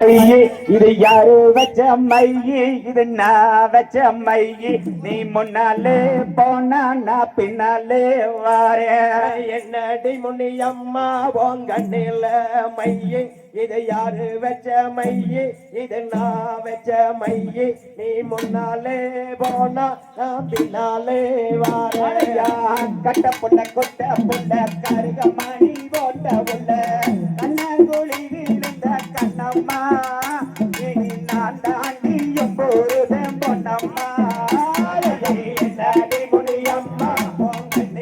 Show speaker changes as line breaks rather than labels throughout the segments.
இது யாரு வச்ச மையி இது நான் வச்ச மையி நீ முன்னாலே போனா நான் பின்னாலே வாரேன்
என்னடி முனி அம்மா போங்கண்ணில மைய? இது யாரு வச்ச மைய இது நான் வச்ச மைய நீ முன்னாலே போனா நான் பின்னாலே வாரையா
கட்ட புள்ள கொட்ட புள்ள கருக மணி போட்ட புள்ள.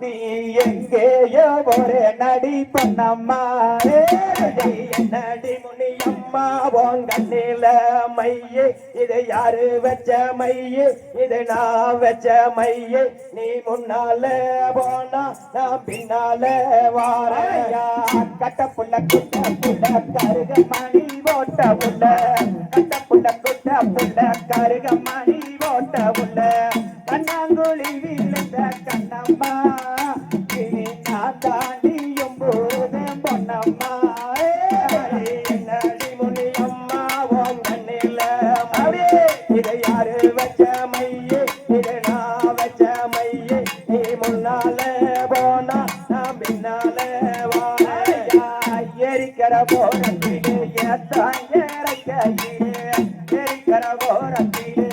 நீ எங்கேயோ ஒரு நடி பண்ணம்மா
நடி முனியம்மா? அம்மா போங்கண்ணில மைய இது யாரு வச்ச மையே? இது நான் வச்ச மையே. நீ முன்னால போனா நான் பின்னால வாரையா?
கட்ட புள்ள குட்ட புள்ள கருக மணி ஓட்ட புள்ள கட்ட புள்ள குட்ட புள்ள கருக மணி ஓட்ட புள்ள கண்ணாங்குழி நான் போது பொன்னம்மா
என்னடி முனி அம்மா போங்கண்ணில மைய யாரு வச்ச மைய இது நான் வச்ச மைய நீ முன்னாலே போனா நான் பின்னாலே
எரிக்கிற போரத்திலே ஏத்தாங்க எரிக்கிற போரத்திலே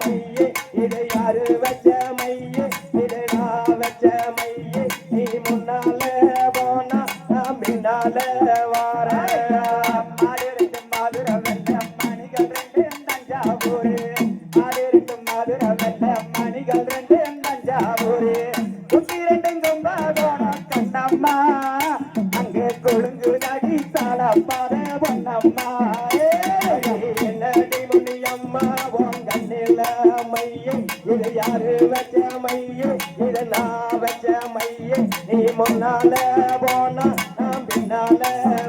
மைய இது யாரு வச்ச மைய இது நான் வச்ச மைய நீ முன்னாலே போனா நான் பின்னாலே வாரையா
மாடிருந்து மதுரை வெள்ள மணிகள் ரெண்டு தஞ்சாவூர். மாடிருந்து மதுரை வெள்ள மணிகள் ரெண்டு தஞ்சாவூர். குட்டி ரெண்டும் கும்பகோணம் கண்ணம்மா.
இது யாரு வச்ச மையே? இது நான் வச்ச மையே. நீ முன்னால போனா நான் பின்னால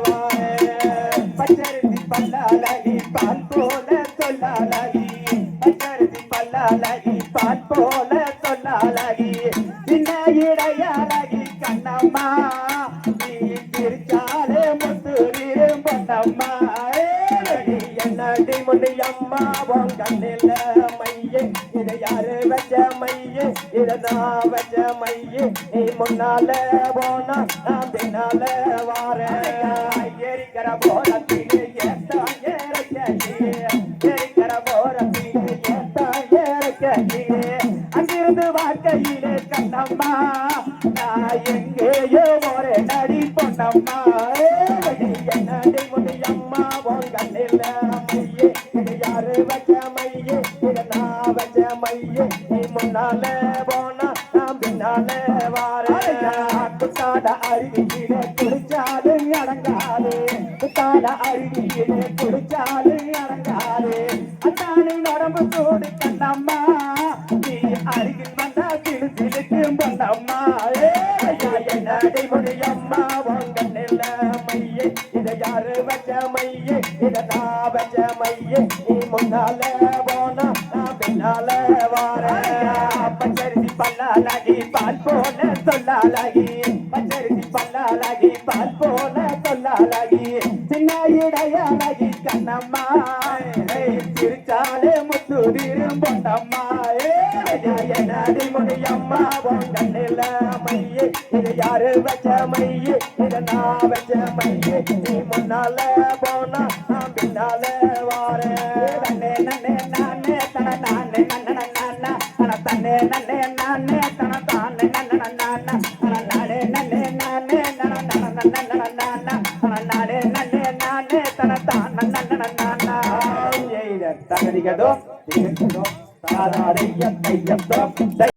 வாரேன்
பச்சரிசி பல்லாலகி பால் போல சொல்லாலகி. பச்சரிசி பல்லாலகி பால் போல சொல்லாலகி. சின்ன இடையழகி கண்ணம்மா.
என்னடி முடி அம்மா பொங்கண்ணில மைய இதை யாரு வச்ச மைய இதை நான் வச்ச மைய நீ முன்னால போனா நான் பின்னால வாரேன்
எரிக்கிற போரத்திலே ஏத்தான் அங்கிருந்து வாழ்க்கையிலே கண்ணம்மா நான் எங்கேயோ ஒரு நடி பொன்னம்மா
என்னடி முடி அம்மா பொங்கண்ணில மைய இதை யாரு வச்ச மைய இதை நான் வச்ச மைய நீ முன்னால போனா நான் பின்னால வாரேன்.
அருவியிலே அடங்காது குத்தாட அருவியிலே குடிச்சாலும் அடங்காது
அம்மா வாங்க மைய. இதை யாரு வச்ச மையே? இதை நான் வச்ச மையே. நீ முன்னால போனா நான் பின்னால வாரேன்
பச்சரிசி பல்லாலகி பால் போல சொல்லாலகி பச்சரிசி பல்லாலகி பால் போல சொல்லாலகி சின்ன இடையழகி கண்ணம்மா சிரிச்சாலே முத்து பொன்னம்மா.
என்னடி முடியம்மா பொங்கண்ணில மைய இதை யாரு வச்ச மைய? இதை நான் வச்ச மைய. நீ முன்னால போனா நான் பின்னால
நன்னே நன்னே நானே தன நானே தன்னே நன்னே
தகதிகதோ திகதோ தாதாரைய தையத்தோ